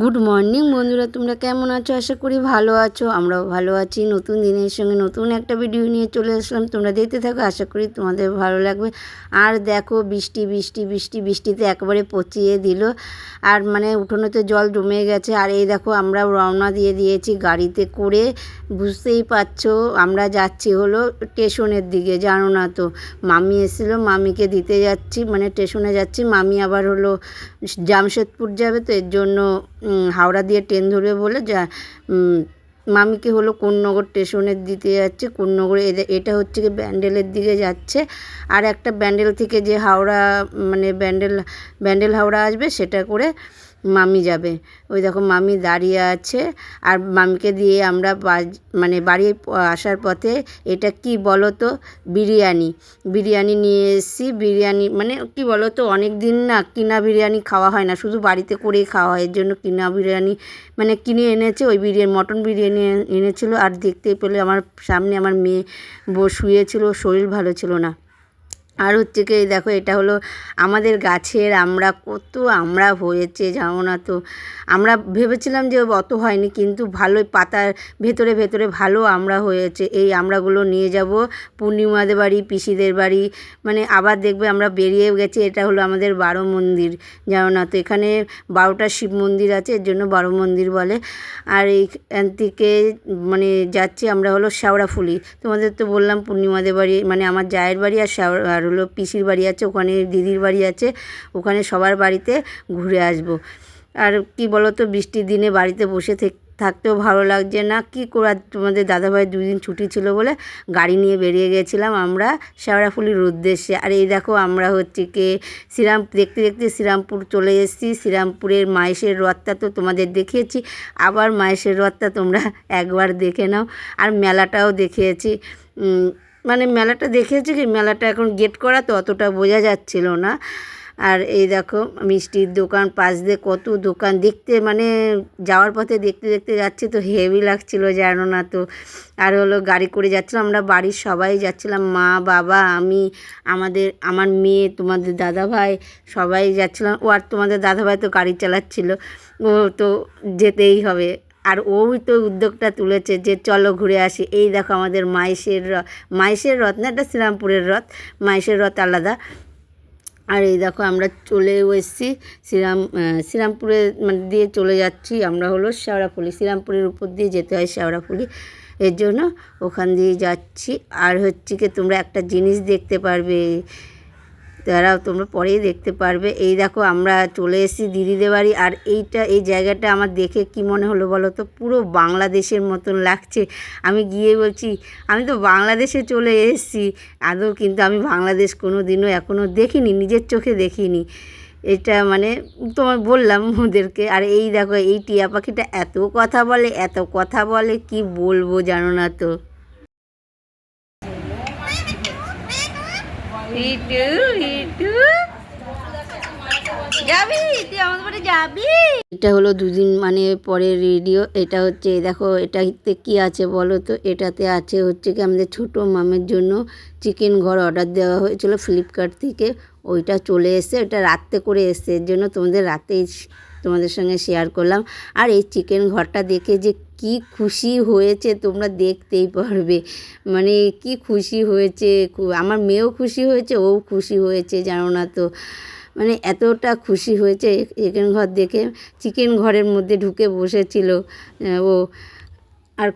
Good morning বন্ধুরা, তোমরা কেমন আছো? আশা করি ভালো আছো। আমরাও ভালো আছি। নতুন দিনের সঙ্গে নতুন একটা ভিডিও নিয়ে চলে আসলাম। তোমরা দেখতে থাকো, আশা করি তোমাদের ভালো লাগবে। আর দেখো, বৃষ্টি বৃষ্টি বৃষ্টি, বৃষ্টিতে একবারে পচিয়ে দিল। আর মানে উঠোনেতে জল জমে গেছে। আর এই দেখো, আমরা রওনা দিয়ে দিয়েছি গাড়িতে করে। বুঝতেই পারছ, আমরা যাচ্ছি হলো স্টেশনের দিকে, জানো না তো। মামি এসেছিল, মামিকে দিতে যাচ্ছি মানে স্টেশনে যাচ্ছি। মামি আবার হলো জামশেদপুর যাবে, তো এর জন্য হাওড়া দিয়ে ট্রেন ধরবে বলে যা মামিকে হলো কোন্নগর স্টেশনের দিতে যাচ্ছে, কোন্নগরে এটা হচ্ছে কি ব্যান্ডেলের দিকে যাচ্ছে। আর একটা ব্যান্ডেল থেকে যে হাওড়া মানে ব্যান্ডেল ব্যান্ডেল হাওড়া আসবে সেটা করে মামি যাবে। ওই দেখো মামি দাঁড়িয়ে আছে। আর মামিকে দিয়ে আমরা মানে বাড়ি আসার পথে এটা কি বলো তো বিরিয়ানি। বিরিয়ানি নিয়ে এসেছি। বিরিয়ানি মানে কি বলো তো অনেক দিন না কিনা বিরিয়ানি খাওয়া হয় না। শুধু বাড়িতে করেই খাওয়া হয়। এর জন্য কিনা বিরিয়ানি মানে কিনে এনেছে। ওই বিরিয়ানি, মটন বিরিয়ানি এনে- এনেছিল। আর দেখতেই পেলে আমার সামনে আমার মেয়ে শুয়েছিল। শরীর ভালো ছিল না। আর হচ্ছে কি, এই দেখো, এটা হলো আমাদের গাছের আমরা কত আমরা হয়েছে, জানো না তো? আমরা ভেবেছিলাম যে অত হয়নি, কিন্তু ভালোই পাতার ভেতরে ভেতরে ভালো আমরা হয়েছে। এই আমরাগুলো নিয়ে যাব, পূর্ণিমাদের বাড়ি, পিসিদের বাড়ি মানে আবার দেখবে আমরা বেরিয়ে গেছি, এটা হলো আমাদের বারো মন্দির, জানো না তো? এখানে বারোটা শিব মন্দির আছে, এর জন্য বারো মন্দির বলে। আর এইখান থেকে মানে যাচ্ছি আমরা হলো শেওড়াফুলি তোমাদের তো বললাম পূর্ণিমাদের বাড়ি মানে আমার জায়ের বাড়ি আর শেওড়া আর হলো পিসির বাড়ি আছে, ওখানে দিদির বাড়ি আছে, ওখানে সবার বাড়িতে ঘুরে আসব। আর কি বলো তো বৃষ্টির দিনে বাড়িতে বসে থেক- থাকতেও ভালো লাগছে না। কি করে তোমাদের দাদাভাই দুদিন ছুটি ছিল বলে গাড়ি নিয়ে বেরিয়ে গেছিলাম আমরা শেওড়াফুলির উদ্দেশ্যে। আর এই দেখো আমরা হচ্ছে কে, শ্রীরাম, দেখতে দেখতে শ্রীরামপুর চলে এসেছি। শ্রীরামপুরের মায়েশের রথটা তো তোমাদের দেখিয়েছি। আবার মায়েশের রথটা তোমরা একবার দেখে নাও। আর মেলাটাও দেখিয়েছি। মানে মেলাটা দেখেছি কি? মেলাটা এখন গেট করা তো অতটা বোঝা যাচ্ছিল না। আর এই দেখো, মিষ্টির দোকান, পাশ দিয়ে কত দোকান। দেখতে মানে যাওয়ার পথে দেখতে দেখতে যাচ্ছি তো হেভি লাগছিল জানো না তো। আর হলো গাড়ি করে যাচ্ছিলাম, আমরা বাড়ির সবাই যাচ্ছিলাম, মা, বাবা, আমি, আমাদের, আমার মেয়ে, তোমাদের দাদা ভাই, সবাই যাচ্ছিলাম। ও আর তোমাদের দাদা ভাই তো গাড়ি চালাচ্ছিল, ও তো যেতেই হবে। আর ওই তো উদ্যোগটা তুলেছে যে চলো ঘুরে আসি। এই দেখো আমাদের মাইশের রথ মাইশের রথ না, এটা শ্রীরামপুরের রথ, মাইশের রথ আলাদা। আর এই দেখো আমরা চলেও এসেছি শ্রীরাম শ্রীরামপুরে মানে দিয়ে চলে যাচ্ছি আমরা হলো শেওড়াফুলি শ্রীরামপুরের উপর দিয়ে যেতে হয় শেওড়াফুলি এর জন্য ওখান দিয়ে যাচ্ছি। আর হচ্ছে কি তোমরা একটা জিনিস দেখতে পারবে। তারাও তোমরা পরেই দেখতে পারবে। এই দেখো, আমরা চলে এসেছি দিদিদের বাড়ি। আর এইটা, এই জায়গাটা আমার দেখে কি মনে হলো বলো তো? পুরো বাংলাদেশের মতন লাগছে। আমি গিয়ে বলছি, আমি তো বাংলাদেশে চলে এসেছি। আদৌ কিন্তু আমি বাংলাদেশ কোনো দিনও এখনও দেখিনি, নিজের চোখে দেখিনি। এটা মানে তোমার বললাম ওদেরকে। আর এই দেখো, এই টিয়া পাখিটা এত কথা বলে, এত কথা বলে, কি বলব জানো না তো? এটা হলো দুদিন মানে পরে রেডিও এটা হচ্ছে, দেখো, এটাতে কি আছে বলো তো? এটাতে আছে হচ্ছে কি আমাদের ছোট মামের জন্য চিকেন ঘর অর্ডার দেওয়া হয়েছিল ফ্লিপকার্ট থেকে। ওইটা চলে এসে এটা রাত্রে করে এসছে। এর জন্য তোমাদের রাতেই তোমাদের সঙ্গে শেয়ার করলাম। আর এই চিকেন ঘরটা দেখে যে কি খুশি হয়েছে তোমরা দেখতেই পারবে। মানে কি খুশি হয়েছে আমার মেয়েও খুশি হয়েছে, ও খুশি হয়েছে, জানো না তো। মানে এতটা খুশি হয়েছে চিকেন ঘর দেখে। চিকেন ঘরের মধ্যে ঢুকে বসেছিল ও। আর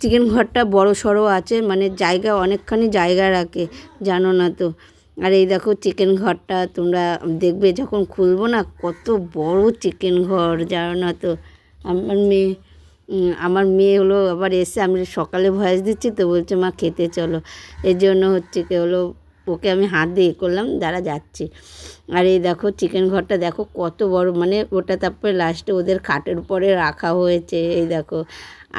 চিকেন ঘরটা বড় সড়ো আছে মানে জায়গা অনেকখানি জায়গা রাখে, জানো না তো। আর এই দেখো চিকেন ঘরটা, তোমরা দেখবে যখন খুলবো না, কত বড় চিকেন ঘর, জানো না তো। আমার মেয়ে আমার মেয়ে হলো আবার এসে আমি সকালে ভয়েস দিচ্ছি তো বলছে, মা, খেতে চলো। এর জন্য হচ্ছে কি হলো, ওকে আমি হাত দিয়ে করলাম দাঁড়া যাচ্ছে। আর এই দেখো চিকেন ঘরটা দেখো, কত বড় মানে ওটা তারপরে লাস্টে ওদের খাটের উপরে রাখা হয়েছে, এই দেখো।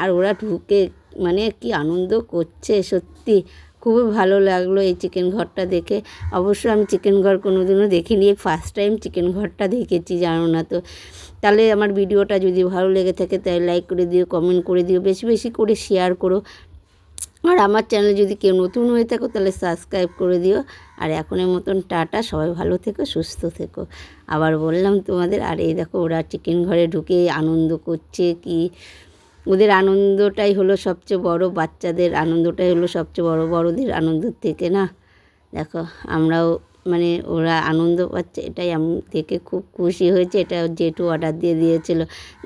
আর ওরা ঢুকে মানে কি আনন্দ করছে সত্যি। খুবই ভালো লাগল এই চিকেন ঘরটা দেখে। অবশ্য আমি চিকেন ঘর কোনো দিনও দেখিনি, এই ফার্স্ট টাইম চিকেন ঘরটা দেখেছি, জানো না তো। তাহলে আমার ভিডিওটা যদি ভালো লেগে থাকে তাহলে লাইক করে দিও কমেন্ট করে দিও, বেশি বেশি করে শেয়ার করো। আর আমার চ্যানেল যদি কেউ নতুন হয়ে থাকো তাহলে সাবস্ক্রাইব করে দিও। আর এখনের মতন টাটা, সবাই ভালো থেকো, সুস্থ থেকো। আবার বললাম তোমাদের, আর এই দেখো ওরা চিকেন ঘরে ঢুকে আনন্দ করছে, কি ওদের আনন্দটাই হলো সবচেয়ে বড়, বাচ্চাদের আনন্দটাই হলো সবচেয়ে বড়, বড়দের আনন্দের থেকে না? দেখো, আমরাও মানে ওরা আনন্দ পাচ্ছে, এটাই আমি থেকে খুব খুশি হয়েছে, এটা জেঠু অর্ডার দিয়ে দিয়েছিল।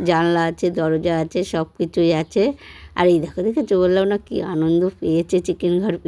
জানলা আছে, দরজা আছে সব কিছুই আছে। আর এই দেখো, দেখেছ? বললাম না, কি আনন্দ পেয়েছে চিকেন ঘর পেয়ে